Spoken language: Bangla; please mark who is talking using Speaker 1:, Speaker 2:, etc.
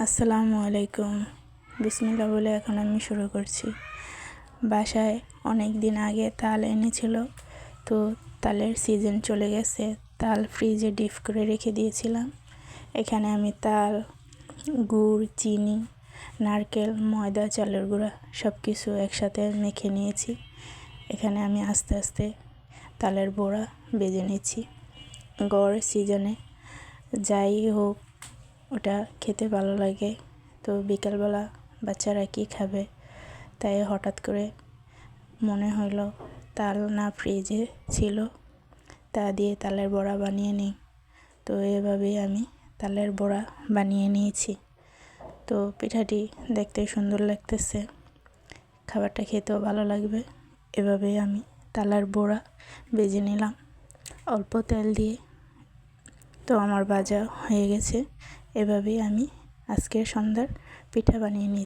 Speaker 1: আসসালামু আলাইকুম। বিসমিল্লা বলে এখন আমি শুরু করছি। বাসায় অনেক দিন আগে তাল এনেছিল, তো তালের সিজন চলে গেছে। তাল ফ্রিজে ডিপ করে রেখে দিয়েছিলাম। এখানে আমি তাল, গুড়, চিনি, নারকেল, ময়দা, চালের গুঁড়া সব কিছু একসাথে মেখে নিয়েছি। এখানে আমি আস্তে আস্তে তালের বড়া বেজে নিচ্ছি। গড় সিজনে যাই হোক ওটা খেতে ভালো লাগে। তো বিকালবেলা বাচ্চারা কী খাবে? তাই হঠাৎ করে মনে হলো তাল না ফ্রিজে ছিল, তা দিয়ে তালের বড়া বানিয়ে নিই। তো এভাবেই আমি তালের বড়া বানিয়ে নিয়েছি। তো পিঠাটি দেখতে সুন্দর লাগতেছে। খাবারটা খেতেও ভালো লাগবে। এভাবেই আমি তালার বড়া বেজে নিলাম। অল্প তেল দিয়ে। তো আমার ভাজা হয়ে গেছে। এভাবেই আমি আজকের সন্ধ্যার পিঠা বানিয়ে নিই